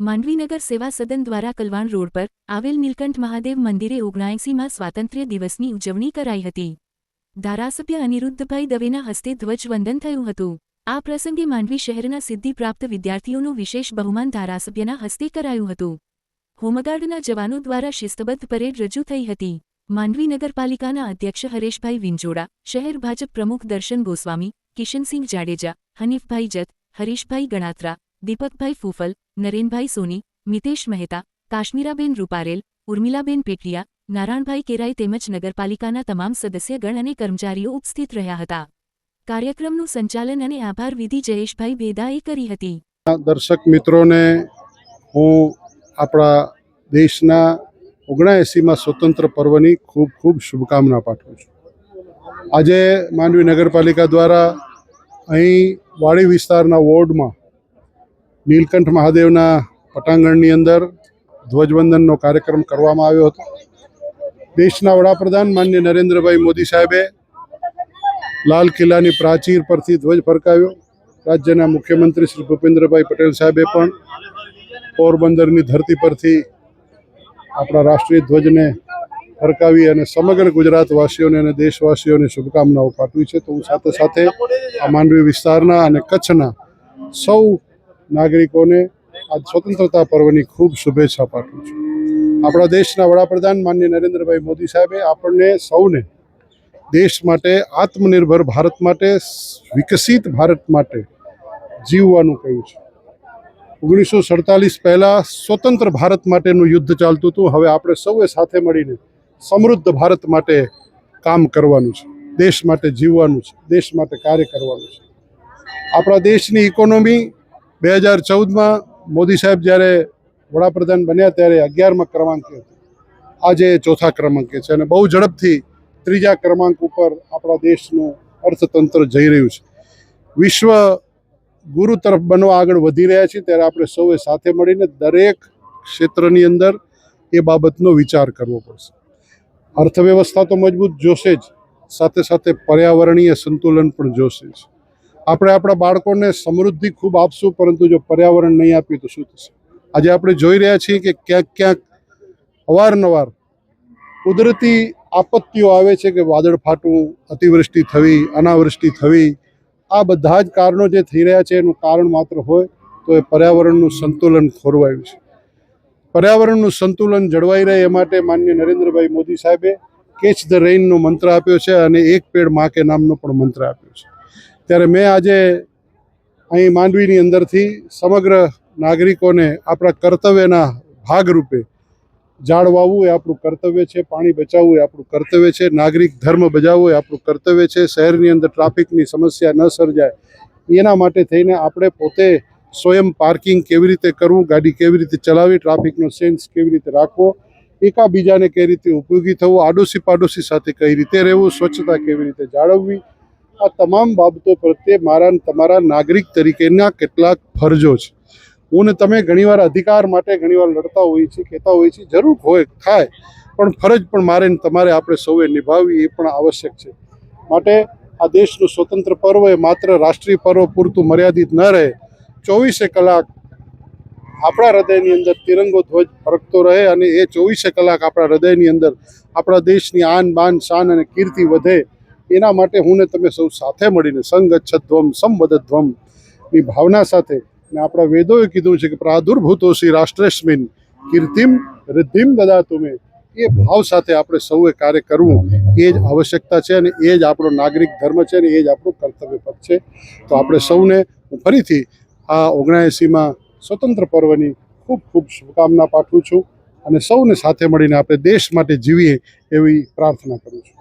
માંડવીનગર સેવા સદન દ્વારા કલવાણ રોડ પર આવેલ નીલકંઠ મહાદેવ મંદિરે ઓગણાએંસીમાં સ્વાતંત્ર્ય દિવસની ઉજવણી કરાઈ હતી. ધારાસભ્ય અનિરુદ્ધભાઈ દવેના હસ્તે ધ્વજવંદન થયું હતું. આ પ્રસંગે માંડવી શહેરના સિદ્ધિપ્રાપ્ત વિદ્યાર્થીઓનું વિશેષ બહુમાન ધારાસભ્યના હસ્તે કરાયું હતું. હોમગાર્ડના જવાનો દ્વારા શિસ્તબદ્ધ પરેડ રજૂ થઈ હતી. માંડવી નગરપાલિકાના અધ્યક્ષ હરેશભાઈ વિંજોડા, શહેર ભાજપ પ્રમુખ દર્શન ગોસ્વામી, કિશનસિંહ જાડેજા, હનીફભાઈ જત, હરીશભાઈ ગણાત્રા દીપકભાઈ ફૂફલ, નરેનભાઈ સોની, મિતેશ મહેતા, કાશ્મીરાબેન રૂપારેલ, ઉર્મિલાબેન પેટલિયા નારાયણભાઈ કેરાઈ તેમજ નગરપાલિકાના તમામ સદસ્યગણ અને કર્મચારીઓ ઉપસ્થિત રહ્યા હતા. કાર્યક્રમનું સંચાલન અને આભાર વિધિ જયેશભાઈ ભેદાએ કરી હતી. દર્શક મિત્રોને હું આપણા દેશના ઓગણાએંસીમાં સ્વતંત્ર પર્વની ખૂબ ખૂબ શુભકામના પાઠવું છું. આજે માંડવી નગરપાલિકા દ્વારા અહીં વાડી વિસ્તારના વોર્ડમાં નીલકંઠ મહાદેવના પટાંગણની અંદર ધ્વજવંદનનો કાર્યક્રમ કરવામાં આવ્યો હતો. દેશના વડાપ્રધાન માન્ય નરેન્દ્રભાઈ મોદી સાહેબે લાલ કિલ્લાની પ્રાચીર પરથી ધ્વજ ફરકાવ્યો. રાજ્યના મુખ્યમંત્રી શ્રી ભૂપેન્દ્રભાઈ પટેલ સાહેબે પણ પોરબંદરની ધરતી પરથી આપણા રાષ્ટ્રીય ધ્વજને ફરકાવી અને સમગ્ર ગુજરાતવાસીઓને અને દેશવાસીઓને શુભકામનાઓ પાઠવી છે. તો હું સાથે સાથે આ માંડવી વિસ્તારના અને કચ્છના સૌ નાગરિકોને આ સ્વતંત્રતા પર્વની ખૂબ શુભેચ્છા પાઠવું છું. આપણા દેશના વડાપ્રધાન માન્ય નરેન્દ્રભાઈ મોદી સાહેબે આપણને સૌને દેશ માટે, આત્મનિર્ભર ભારત માટે, વિકસિત ભારત માટે જીવવાનું કહ્યું છે. ઓગણીસો સડતાલીસ પહેલાં સ્વતંત્ર ભારત માટેનું યુદ્ધ ચાલતું હતું. હવે આપણે સૌએ સાથે મળીને સમૃદ્ધ ભારત માટે કામ કરવાનું છે. દેશ માટે જીવવાનું છે. દેશ માટે કાર્ય કરવાનું છે. આપણા દેશની ઇકોનોમી બે હજાર ચૌદમાં મોદી સાહેબ જ્યારે વડાપ્રધાન બન્યા ત્યારે અગિયારમાં ક્રમાંકે હતી. આજે ચોથા ક્રમાંકે છે અને બહુ ઝડપથી ત્રીજા ક્રમાંક ઉપર આપણા દેશનું અર્થતંત્ર જઈ રહ્યું છે. વિશ્વ ગુરુ તરફ બનવા આગળ વધી રહ્યા છીએ ત્યારે આપણે સૌએ સાથે મળીને દરેક ક્ષેત્રની અંદર એ બાબતનો વિચાર કરવો પડશે. અર્થવ્યવસ્થા તો મજબૂત જોશે જ, સાથે સાથે પર્યાવરણીય સંતુલન પણ જોશે જ. આપણે આપણા બાળકોને સમૃદ્ધિ ખૂબ આપશું, પરંતુ જો પર્યાવરણ નહીં આપ્યું તો શું થશે? આજે આપણે જોઈ રહ્યા છીએ કે ક્યાંક ક્યાંક અવારનવાર કુદરતી આપત્તિઓ આવે છે કે વાદળ ફાટવું, અતિવૃષ્ટિ થવી, અનાવૃષ્ટિ થવી. આ બધા જ કારણો જે થઈ રહ્યા છે, એનું કારણ માત્ર હોય તો એ પર્યાવરણનું સંતુલન ખોરવાયું છે. પર્યાવરણનું સંતુલન જળવાઈ રહે એ માટે માન્ય નરેન્દ્રભાઈ મોદી સાહેબે કેચ ધ રેઇનનો મંત્ર આપ્યો છે અને એક પેડ માકે નામનો પણ મંત્ર આપ્યો છે. ત્યારે મેં આજે અહીં માંડવીની અંદરથી સમગ્ર નાગરિકોને આપણા કર્તવ્યના ભાગરૂપે ઝાડ એ આપણું કર્તવ્ય છે, પાણી બચાવવું એ આપણું કર્તવ્ય છે, નાગરિક ધર્મ બજાવવો એ આપણું કર્તવ્ય છે, શહેરની અંદર ટ્રાફિકની સમસ્યા ન સર્જાય. એના માટે થઈને આપણે પોતે સ્વયં પાર્કિંગ કેવી રીતે કરવું, ગાડી કેવી રીતે ચલાવવી, ટ્રાફિકનો સેન્સ કેવી રીતે રાખવો, એકાબીજાને કઈ રીતે ઉપયોગી થવું આડોશી પાડોશી સાથે કઈ રીતે રહેવું, સ્વચ્છતા કેવી રીતે જાળવવી આ તમામ બાબતો પ્રત્યે મારા તમારા નાગરિક તરીકેના કેટલાક ફરજો છે. હું ને તમે ઘણીવાર અધિકાર માટે ઘણીવાર લડતા હોઈએ છીએ, કહેતા હોઈએ છીએ, જરૂર હોય, થાય, પણ ફરજ પણ મારે તમારે આપણે સૌએ નિભાવવી એ પણ આવશ્યક છે. માટે આ દેશનું સ્વતંત્ર પર્વ એ માત્ર રાષ્ટ્રીય પર્વ પૂરતું મર્યાદિત ન રહે. ચોવીસે કલાક આપણા હૃદયની અંદર તિરંગો ધ્વજ ફરકતો રહે અને એ ચોવીસે કલાક આપણા હૃદયની અંદર આપણા દેશની આન બાન શાન અને કીર્તિ વધે. એના માટે હું ને તમે સૌ સાથે મળીને સંગચ્છધ્વમ સંવદધ્વમની ભાવના સાથે ને આપણા વેદોએ કીધું છે કે પ્રાદુર્ભૂતો શ્રી રાષ્ટ્રેશ્મિન કીર્તિમ રિદ્ધિમ દદાતુમે એ ભાવ સાથે આપણે સૌએ કાર્ય કરવું એ જ આવશ્યકતા છે અને એ જ આપણો નાગરિક ધર્મ છે અને એ જ આપણું કર્તવ્ય પદ છે. તો આપણે સૌને હું ફરીથી આ ઓગણાએંસીમાં સ્વતંત્ર પર્વની ખૂબ ખૂબ શુભકામના પાઠવું છું અને સૌને સાથે મળીને આપણે દેશ માટે જીવીએ એવી પ્રાર્થના કરું છું.